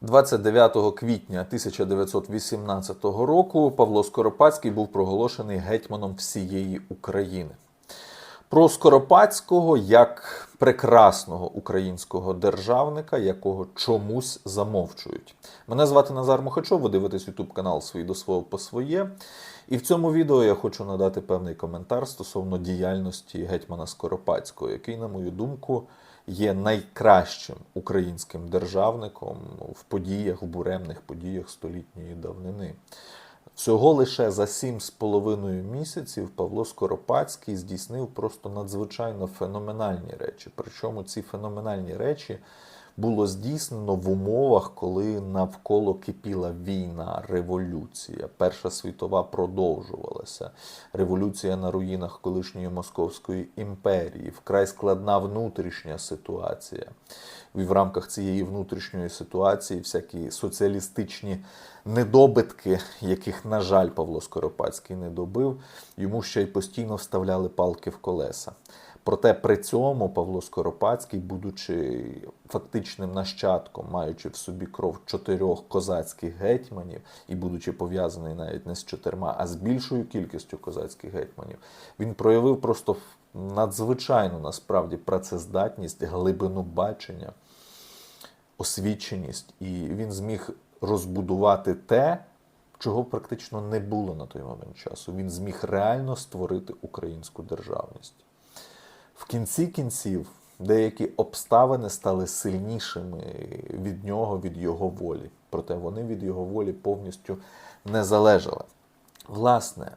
29 квітня 1918 року Павло Скоропадський був проголошений гетьманом всієї України. Про Скоропадського як прекрасного українського державника, якого чомусь замовчують. Мене звати Назар Мухачов, ви дивитесь YouTube канал свій до свого по своє. І в цьому відео я хочу надати певний коментар стосовно діяльності гетьмана Скоропадського, який, на мою думку, є найкращим українським державником в подіях, в буремних подіях столітньої давнини. Всього лише за сім з половиною місяців Павло Скоропадський здійснив просто надзвичайно феноменальні речі. Причому ці феноменальні речі було здійснено в умовах, коли навколо кипіла війна, революція. Перша світова продовжувалася. Революція на руїнах колишньої Московської імперії, вкрай складна внутрішня ситуація. І в рамках цієї внутрішньої ситуації всякі соціалістичні недобитки, яких, на жаль, Павло Скоропадський не добив, йому ще й постійно вставляли палки в колеса. Проте при цьому Павло Скоропадський, будучи фактичним нащадком, маючи в собі кров чотирьох козацьких гетьманів і будучи пов'язаний навіть не з чотирма, а з більшою кількістю козацьких гетьманів, він проявив просто надзвичайну насправді працездатність, глибину бачення, освіченість, і він зміг розбудувати те, чого практично не було на той момент часу. Він зміг реально створити українську державність. В кінці кінців деякі обставини стали сильнішими від нього, від його волі. Проте вони від його волі повністю не залежали. Власне,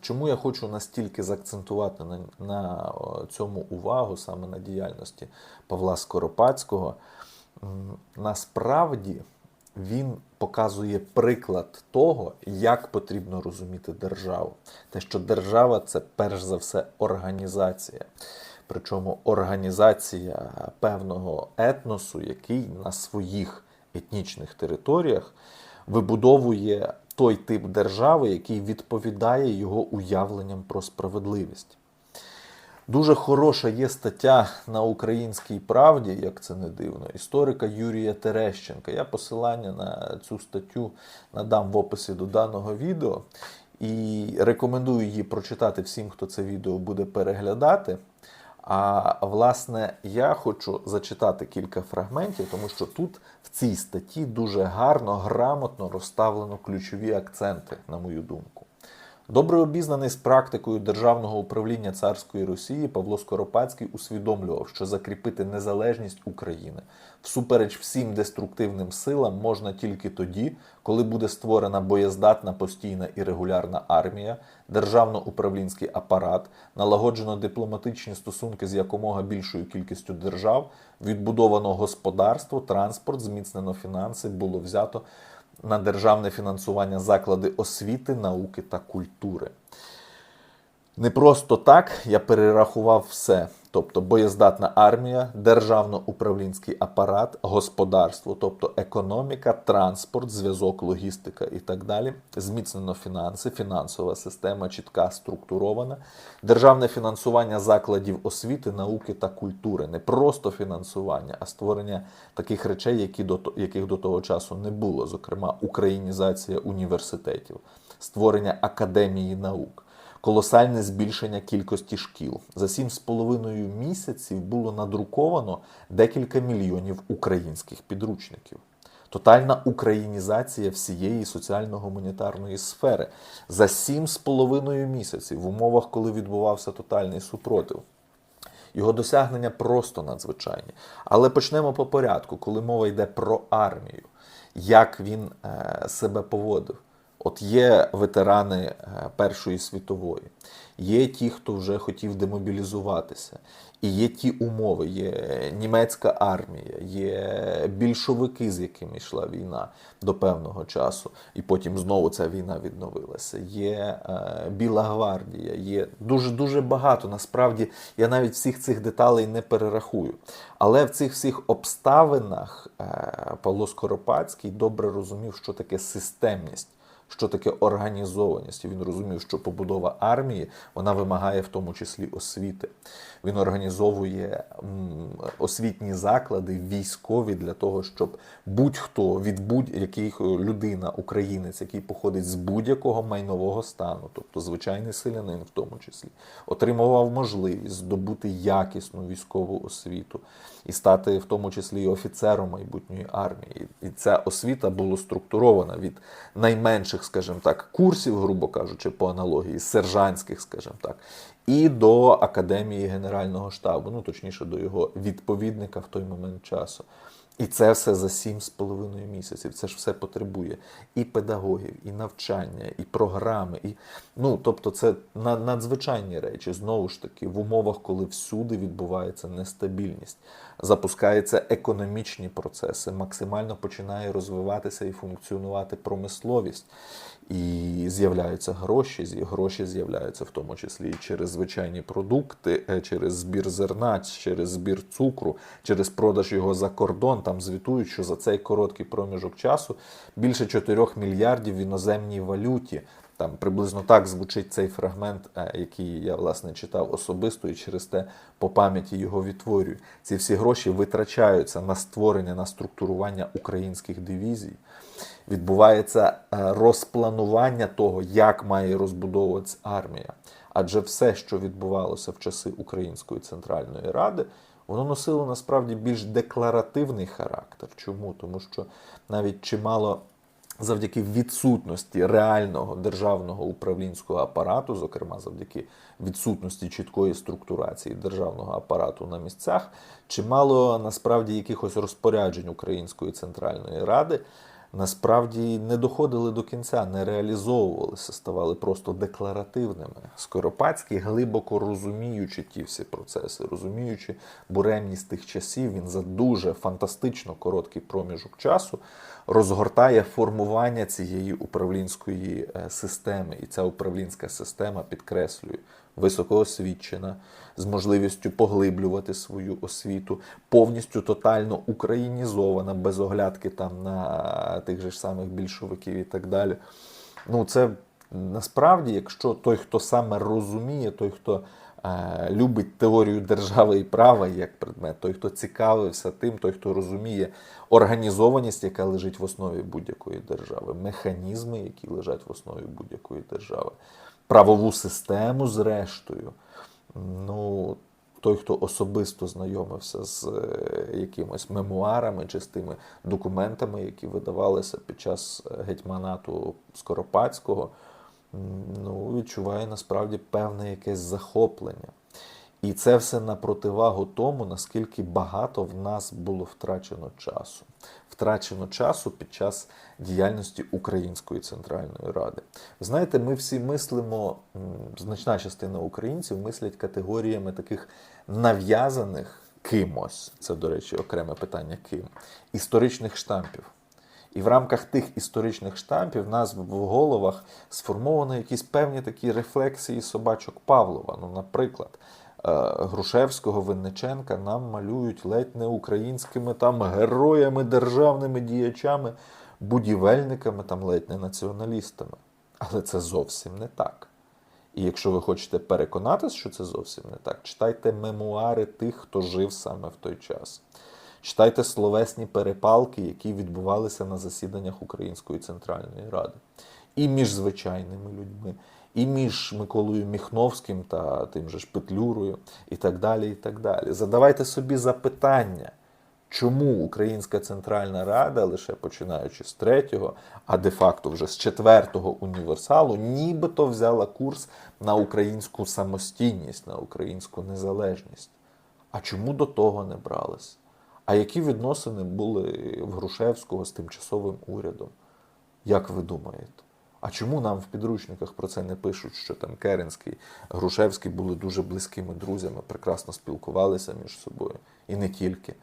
чому я хочу настільки заакцентувати на, на цьому увагу, саме на діяльності Павла Скоропадського, насправді він показує приклад того, як потрібно розуміти державу. Те, що держава це перш за все організація. Причому організація певного етносу, який на своїх етнічних територіях вибудовує той тип держави, який відповідає його уявленням про справедливість. Дуже хороша є стаття на українській правді, як це не дивно, історика Юрія Терещенка. Я посилання на цю статтю надам в описі до даного відео і рекомендую її прочитати всім, хто це відео буде переглядати. А власне, я хочу зачитати кілька фрагментів, тому що тут в цій статті дуже гарно, грамотно розставлено ключові акценти, на мою думку. Добре обізнаний з практикою державного управління царської Росії, Павло Скоропадський усвідомлював, що закріпити незалежність України всупереч всім деструктивним силам можна тільки тоді, коли буде створена боєздатна постійна і регулярна армія, державно-управлінський апарат, налагоджено дипломатичні стосунки з якомога більшою кількістю держав, відбудовано господарство, транспорт, зміцнено фінанси, було взято на державне фінансування заклади освіти, науки та культури. Не просто так я перерахував все. Тобто боєздатна армія, державно-управлінський апарат, господарство, тобто економіка, транспорт, зв'язок, логістика і так далі. Зміцнено фінанси, фінансова система чітка структурована, державне фінансування закладів освіти, науки та культури. Не просто фінансування, а створення таких речей, які до, яких до того часу не було, зокрема, українізація університетів, створення академії наук колосальне збільшення кількості шкіл. За сім з половиною місяців було надруковано декілька мільйонів українських підручників. Тотальна українізація всієї соціально-гуманітарної сфери за сім з половиною місяців в умовах, коли відбувався тотальний супротив. Його досягнення просто надзвичайні. Але почнемо по порядку, коли мова йде про армію, як він е, себе поводив. От є ветерани е, Першої світової, є ті, хто вже хотів демобілізуватися, і є ті умови, є німецька армія, є більшовики, з якими йшла війна до певного часу, і потім знову ця війна відновилася. Є е, Біла гвардія, є дуже дуже багато. Насправді я навіть всіх цих деталей не перерахую. Але в цих всіх обставинах е, Павло Скоропадський добре розумів, що таке системність що таке організованість. І він розумів, що побудова армії вона вимагає в тому числі освіти. Він організовує освітні заклади військові для того, щоб будь-хто від будь-яких людина, українець, який походить з будь-якого майнового стану, тобто звичайний селянин, в тому числі, отримував можливість здобути якісну військову освіту і стати в тому числі і офіцером майбутньої армії. І ця освіта була структурована від найменших, скажімо так, курсів, грубо кажучи, по аналогії, сержантських, скажімо так, і до академії Генерального штабу, ну точніше до його відповідника в той момент часу. І це все за сім з половиною місяців. Це ж все потребує і педагогів, і навчання, і програми. І, ну, тобто, це на- надзвичайні речі. Знову ж таки, в умовах, коли всюди відбувається нестабільність, запускаються економічні процеси, максимально починає розвиватися і функціонувати промисловість. І з'являються гроші. Гроші з'являються в тому числі через звичайні продукти, е, через збір зерна, через збір цукру, через продаж його за кордон. Там звітують, що за цей короткий проміжок часу більше 4 мільярдів в іноземній валюті. Там приблизно так звучить цей фрагмент, е, який я власне читав особисто, і через те по пам'яті його відтворюю. Ці всі гроші витрачаються на створення, на структурування українських дивізій. Відбувається е, розпланування того, як має розбудовуватися армія. Адже все, що відбувалося в часи Української центральної ради, воно носило насправді більш декларативний характер. Чому? Тому що навіть чимало завдяки відсутності реального державного управлінського апарату, зокрема завдяки відсутності чіткої структурації державного апарату на місцях, чимало насправді якихось розпоряджень Української центральної ради. Насправді не доходили до кінця, не реалізовувалися, ставали просто декларативними. Скоропадський, глибоко розуміючи ті всі процеси, розуміючи буремність тих часів, він за дуже фантастично короткий проміжок часу розгортає формування цієї управлінської е, системи. І ця управлінська система підкреслює високоосвічена, з можливістю поглиблювати свою освіту, повністю тотально українізована, без оглядки там на тих же ж самих більшовиків і так далі. Ну, це насправді, якщо той, хто саме розуміє, той, хто е, любить теорію держави і права як предмет, той, хто цікавився тим, той, хто розуміє організованість, яка лежить в основі будь-якої держави, механізми, які лежать в основі будь-якої держави, правову систему, зрештою. Ну, той, хто особисто знайомився з якимись якимось мемуарами чи з тими документами, які видавалися під час е, гетьманату Скоропадського, ну, відчуває насправді певне якесь захоплення. І це все на противагу тому, наскільки багато в нас було втрачено часу. Втрачено часу під час діяльності Української центральної ради. Ви знаєте, ми всі мислимо, значна частина українців мислять категоріями таких нав'язаних кимось, це, до речі, окреме питання ким, історичних штампів. І в рамках тих історичних штампів в нас в головах сформовано якісь певні такі рефлексії собачок Павлова. Ну, наприклад, Грушевського, Винниченка нам малюють ледь не українськими там героями, державними діячами, будівельниками, там ледь не націоналістами. Але це зовсім не так. І якщо ви хочете переконатися, що це зовсім не так, читайте мемуари тих, хто жив саме в той час. Читайте словесні перепалки, які відбувалися на засіданнях Української центральної ради. І між звичайними людьми, і між Миколою Міхновським та тим же ж Петлюрою, і так далі. і так далі. Задавайте собі запитання, чому Українська Центральна Рада, лише починаючи з третього, а де-факто вже з четвертого універсалу, нібито взяла курс на українську самостійність, на українську незалежність. А чому до того не брались? А які відносини були в Грушевського з тимчасовим урядом? Як ви думаєте? А чому нам в підручниках про це не пишуть, що там Керенський, Грушевський були дуже близькими друзями, прекрасно спілкувалися між собою? І не тільки.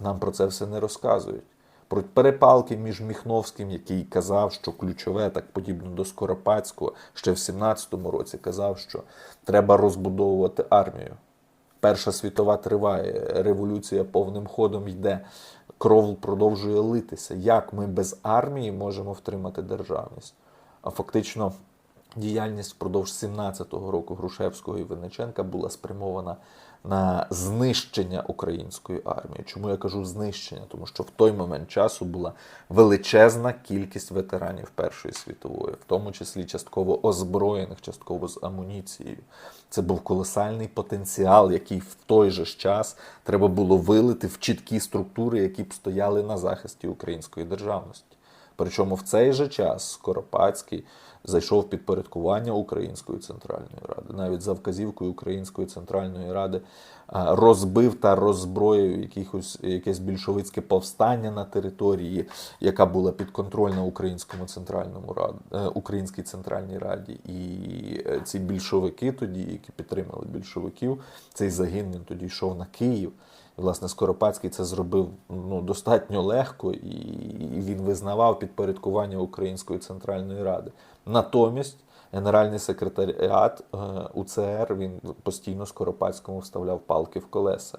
Нам про це все не розказують. Про перепалки між Міхновським, який казав, що ключове, так подібно до Скоропадського, ще в 17-му році казав, що треба розбудовувати армію. Перша світова триває, революція повним ходом йде, кров продовжує литися. Як ми без армії можемо втримати державність? А фактично діяльність впродовж 17-го року Грушевського і Винниченка була спрямована на знищення української армії. Чому я кажу знищення? Тому що в той момент часу була величезна кількість ветеранів Першої світової, в тому числі частково озброєних, частково з амуніцією. Це був колосальний потенціал, який в той же час треба було вилити в чіткі структури, які б стояли на захисті української державності. Причому в цей же час Скоропадський зайшов підпорядкування Української центральної ради, навіть за вказівкою Української центральної ради розбив та роззброїв якихось якесь більшовицьке повстання на території, яка була підконтрольна Українському центральному раді, е, Українській центральній раді. І е, ці більшовики тоді, які підтримали більшовиків, цей загін він тоді йшов на Київ. Власне, Скоропадський це зробив ну, достатньо легко, і і він визнавав підпорядкування Української центральної ради. Натомість Генеральний секретаріат е, УЦР він постійно Скоропадському вставляв палки в колеса.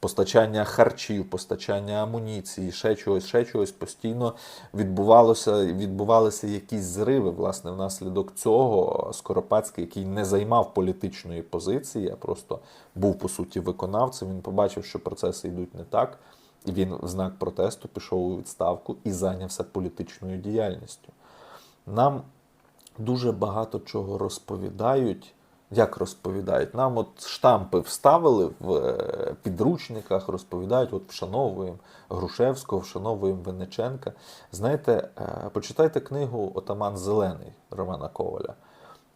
Постачання харчів, постачання амуніції, ще чогось, ще чогось постійно відбувалося, відбувалися якісь зриви. Власне, внаслідок цього Скоропадський, який не займав політичної позиції, а просто був по суті виконавцем. Він побачив, що процеси йдуть не так, і він в знак протесту пішов у відставку і зайнявся політичною діяльністю. Нам дуже багато чого розповідають. Як розповідають? Нам от штампи вставили в е, підручниках, розповідають, от вшановуємо Грушевського, вшановуємо Винниченка. Знаєте, е, почитайте книгу Отаман Зелений Романа Коваля.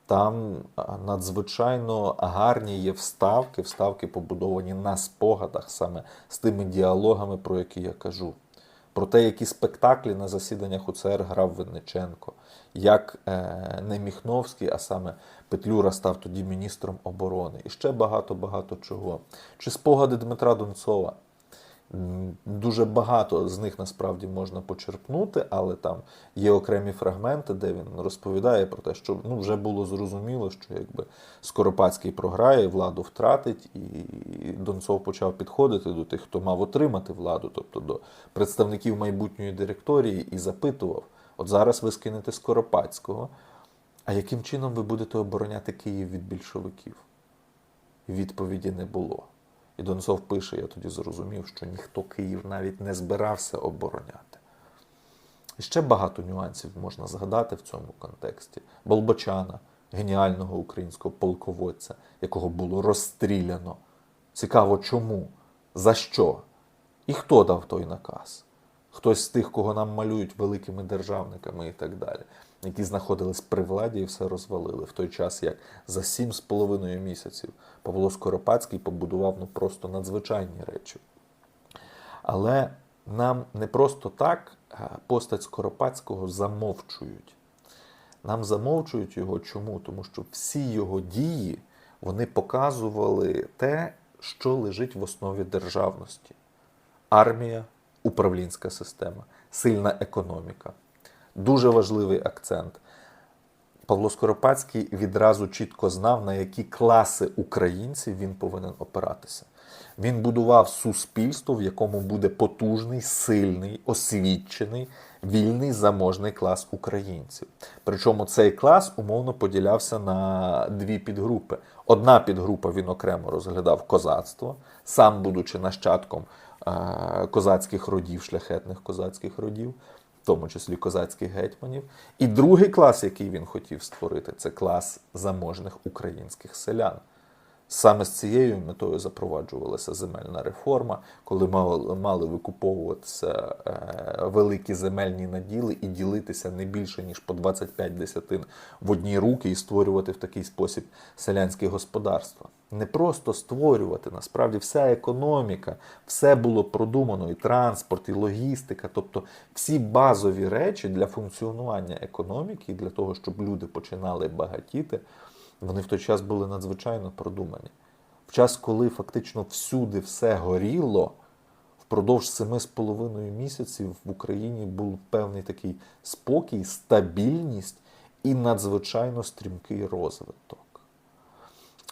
Там е, надзвичайно гарні є вставки, вставки побудовані на спогадах, саме з тими діалогами, про які я кажу. Про те, які спектаклі на засіданнях УЦР грав Винниченко, як е, не Міхновський, а саме Петлюра став тоді міністром оборони. І ще багато-багато чого. Чи спогади Дмитра Донцова? Дуже багато з них насправді можна почерпнути, але там є окремі фрагменти, де він розповідає про те, що ну, вже було зрозуміло, що якби Скоропадський програє, владу втратить, і Донцов почав підходити до тих, хто мав отримати владу, тобто до представників майбутньої директорії, і запитував: от зараз ви скинете Скоропадського, а яким чином ви будете обороняти Київ від більшовиків? Відповіді не було. І Донцов пише, я тоді зрозумів, що ніхто Київ навіть не збирався обороняти. І ще багато нюансів можна згадати в цьому контексті. Болбочана, геніального українського полководця, якого було розстріляно. Цікаво, чому? За що? І хто дав той наказ? Хтось з тих, кого нам малюють великими державниками і так далі, які знаходились при владі і все розвалили в той час, як за сім з половиною місяців Павло Скоропадський побудував ну просто надзвичайні речі. Але нам не просто так постать Скоропадського замовчують. Нам замовчують його чому? Тому що всі його дії вони показували те, що лежить в основі державності: армія, управлінська система, сильна економіка. Дуже важливий акцент. Павло Скоропадський відразу чітко знав, на які класи українців він повинен опиратися. Він будував суспільство, в якому буде потужний, сильний, освічений, вільний заможний клас українців. Причому цей клас умовно поділявся на дві підгрупи. Одна підгрупа він окремо розглядав козацтво, сам будучи нащадком козацьких родів, шляхетних козацьких родів, в тому числі козацьких гетьманів. І другий клас, який він хотів створити, це клас заможних українських селян. Саме з цією метою запроваджувалася земельна реформа, коли мали, мали викуповуватися е, великі земельні наділи і ділитися не більше ніж по 25 десятин в одні руки і створювати в такий спосіб селянське господарство. Не просто створювати, насправді вся економіка, все було продумано, і транспорт, і логістика, тобто всі базові речі для функціонування економіки, для того, щоб люди починали багатіти. Вони в той час були надзвичайно продумані. В час, коли фактично всюди все горіло, впродовж семи з половиною місяців в Україні був певний такий спокій, стабільність і надзвичайно стрімкий розвиток.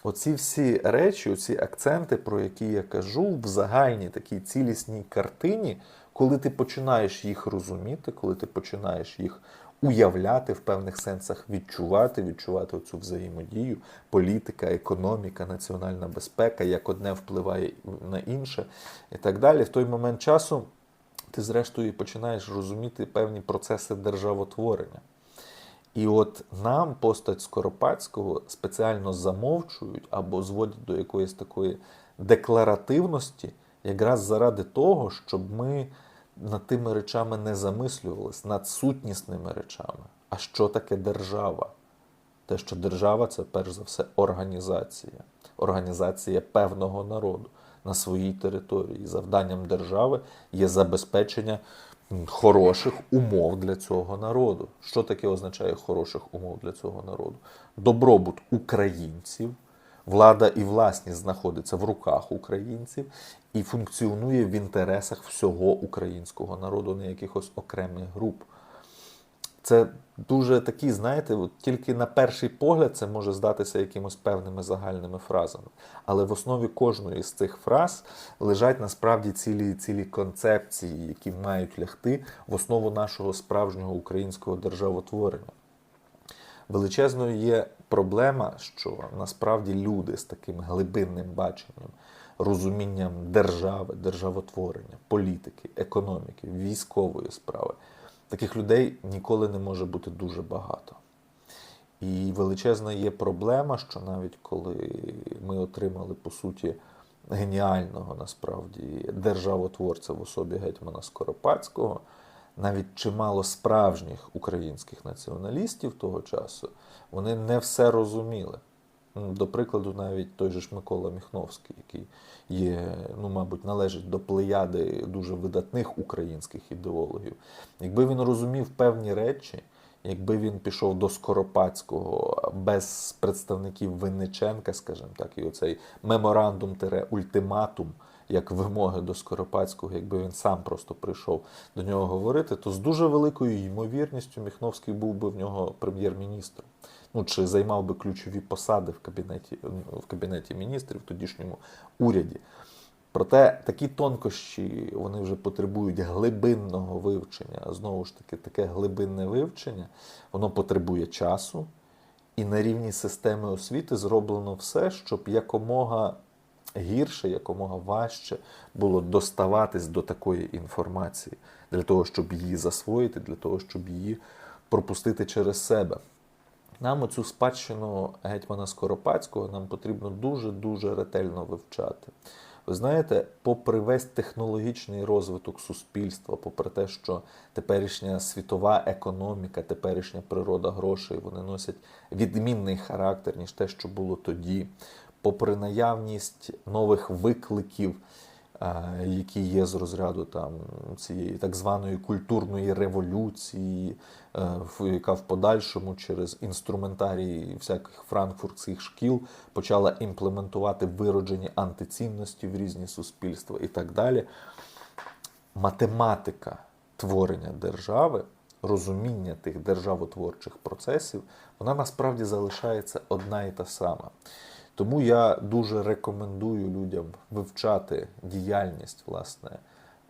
Оці всі речі, оці акценти, про які я кажу, в загальній такій цілісній картині, коли ти починаєш їх розуміти, коли ти починаєш їх уявляти в певних сенсах, відчувати, відчувати цю взаємодію, політика, економіка, національна безпека, як одне впливає на інше і так далі. В той момент часу ти, зрештою, починаєш розуміти певні процеси державотворення. І от нам постать Скоропадського спеціально замовчують або зводять до якоїсь такої декларативності, якраз заради того, щоб ми над тими речами не замислювалися, над сутнісними речами. А що таке держава? Те, що держава це перш за все організація, організація певного народу на своїй території. Завданням держави є забезпечення хороших умов для цього народу. Що таке означає хороших умов для цього народу? Добробут українців, влада і власність знаходиться в руках українців і функціонує в інтересах всього українського народу, не якихось окремих груп. Це дуже такі, знаєте, от тільки на перший погляд це може здатися якимось певними загальними фразами. Але в основі кожної з цих фраз лежать насправді цілі цілі концепції, які мають лягти в основу нашого справжнього українського державотворення. Величезною є проблема, що насправді люди з таким глибинним баченням, розумінням держави, державотворення, політики, економіки, військової справи. Таких людей ніколи не може бути дуже багато. І величезна є проблема, що навіть коли ми отримали, по суті, геніального насправді державотворця в особі гетьмана Скоропадського, навіть чимало справжніх українських націоналістів того часу, вони не все розуміли. До прикладу, навіть той же ж Микола Міхновський, який є, ну, мабуть, належить до плеяди дуже видатних українських ідеологів. Якби він розумів певні речі, якби він пішов до Скоропадського без представників Винниченка, скажімо так, і оцей меморандум-ультиматум, як вимоги до Скоропадського, якби він сам просто прийшов до нього говорити, то з дуже великою ймовірністю Міхновський був би в нього прем'єр-міністром. Ну, чи займав би ключові посади в кабінеті, в кабінеті міністрів в тодішньому уряді. Проте такі тонкощі вони вже потребують глибинного вивчення. Знову ж таки, таке глибинне вивчення, воно потребує часу, і на рівні системи освіти зроблено все, щоб якомога гірше, якомога важче було доставатись до такої інформації, для того, щоб її засвоїти, для того, щоб її пропустити через себе. Нам оцю спадщину гетьмана Скоропадського нам потрібно дуже-дуже ретельно вивчати. Ви знаєте, попри весь технологічний розвиток суспільства, попри те, що теперішня світова економіка, теперішня природа грошей, вони носять відмінний характер, ніж те, що було тоді, попри наявність нових викликів, е, які є з розряду там цієї так званої культурної революції, е, яка в подальшому через інструментарій всяких франкфуртських шкіл почала імплементувати вироджені антицінності в різні суспільства і так далі. Математика творення держави, розуміння тих державотворчих процесів, вона насправді залишається одна і та сама. Тому я дуже рекомендую людям вивчати діяльність власне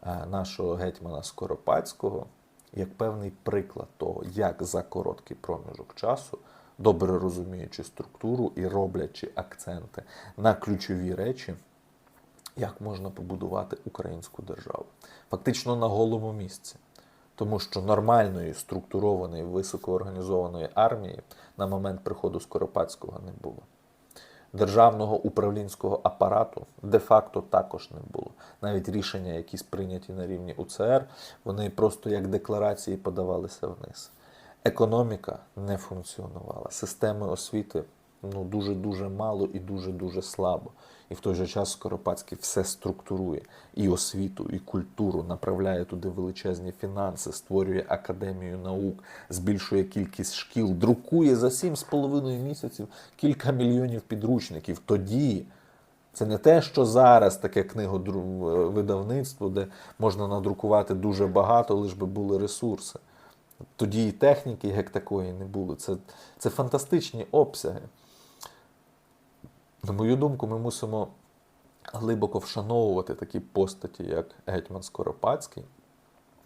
е, нашого гетьмана Скоропадського як певний приклад того, як за короткий проміжок часу, добре розуміючи структуру і роблячи акценти на ключові речі, як можна побудувати українську державу. Фактично на голому місці. Тому що нормальної, структурованої, високоорганізованої армії на момент приходу Скоропадського не було. Державного управлінського апарату де-факто також не було. Навіть рішення, якісь прийняті на рівні УЦР, вони просто як декларації подавалися вниз. Економіка не функціонувала. Системи освіти ну, дуже-дуже мало і дуже-дуже слабо. І в той же час Скоропадський все структурує і освіту, і культуру, направляє туди величезні фінанси, створює академію наук, збільшує кількість шкіл, друкує за 7,5 місяців кілька мільйонів підручників. Тоді це не те, що зараз таке книговидавництво, де можна надрукувати дуже багато, лише би були ресурси. Тоді і техніки, як такої, не було. Це, це фантастичні обсяги. На мою думку, ми мусимо глибоко вшановувати такі постаті, як гетьман Скоропадський,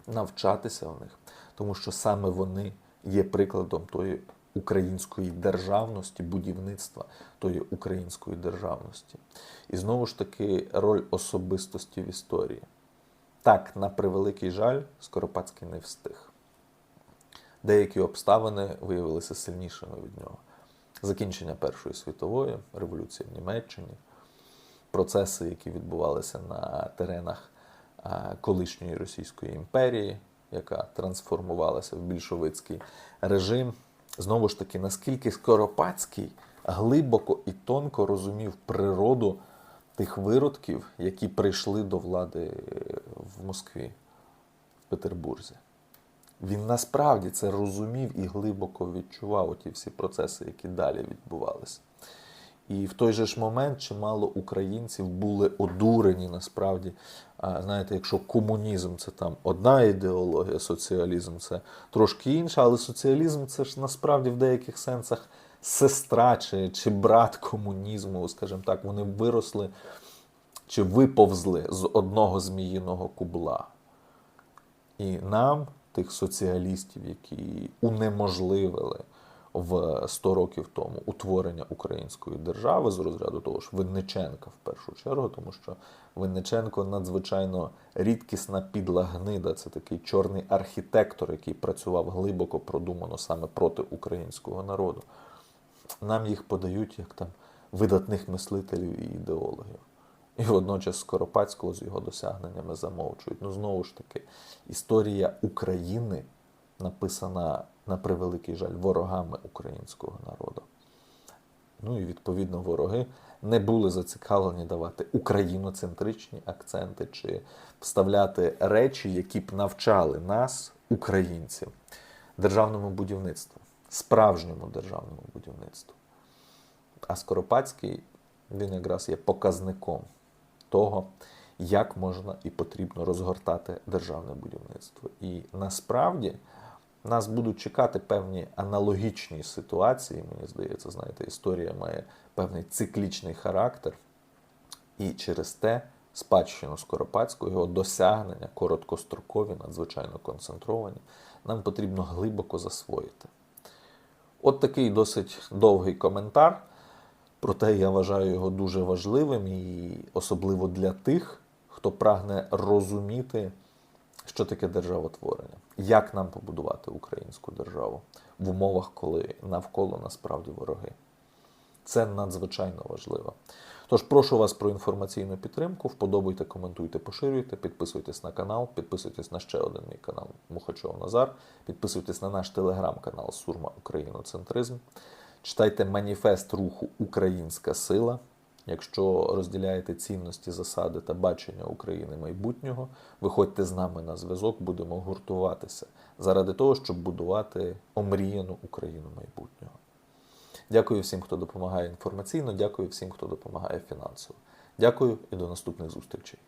навчатися в них, тому що саме вони є прикладом тої української державності, будівництва тої української державності. І знову ж таки роль особистості в історії. Так, на превеликий жаль, Скоропадський не встиг. Деякі обставини виявилися сильнішими від нього. Закінчення Першої світової, революція в Німеччині, процеси, які відбувалися на теренах колишньої Російської імперії, яка трансформувалася в більшовицький режим. Знову ж таки, наскільки Скоропадський глибоко і тонко розумів природу тих виродків, які прийшли до влади в Москві, в Петербурзі. Він насправді це розумів і глибоко відчував ті всі процеси, які далі відбувалися. І в той же ж момент чимало українців були одурені насправді. Знаєте, якщо комунізм це там одна ідеологія, соціалізм це трошки інша, але соціалізм це ж насправді в деяких сенсах сестра чи, чи брат комунізму, скажімо так, вони виросли чи виповзли з одного зміїного кубла. І нам, тих соціалістів, які унеможливили в 100 років тому утворення української держави з розряду того ж Винниченка в першу чергу, тому що Винниченко надзвичайно рідкісна підла гнида. Це такий чорний архітектор, який працював глибоко продумано саме проти українського народу. Нам їх подають як там видатних мислителів і ідеологів. І водночас Скоропадського з його досягненнями замовчують. Ну, знову ж таки, історія України написана на превеликий жаль ворогами українського народу. Ну і відповідно вороги не були зацікавлені давати україноцентричні акценти чи вставляти речі, які б навчали нас, українців, державному будівництву, справжньому державному будівництву. А Скоропадський він якраз є показником того, як можна і потрібно розгортати державне будівництво. І насправді нас будуть чекати певні аналогічні ситуації. Мені здається, знаєте, історія має певний циклічний характер, і через те спадщину Скоропадського, його досягнення короткострокові, надзвичайно концентровані, нам потрібно глибоко засвоїти. От такий досить довгий коментар. Проте я вважаю його дуже важливим і особливо для тих, хто прагне розуміти, що таке державотворення, як нам побудувати українську державу в умовах, коли навколо насправді вороги. Це надзвичайно важливо. Тож прошу вас про інформаційну підтримку. Вподобайте, коментуйте, поширюйте, підписуйтесь на канал, підписуйтесь на ще один мій канал Мухачов Назар, підписуйтесь на наш телеграм-канал Сурма Україноцентризм. Читайте маніфест руху Українська сила. Якщо розділяєте цінності, засади та бачення України майбутнього, виходьте з нами на зв'язок, будемо гуртуватися заради того, щоб будувати омріяну Україну майбутнього. Дякую всім, хто допомагає інформаційно, дякую всім, хто допомагає фінансово. Дякую і до наступних зустрічей.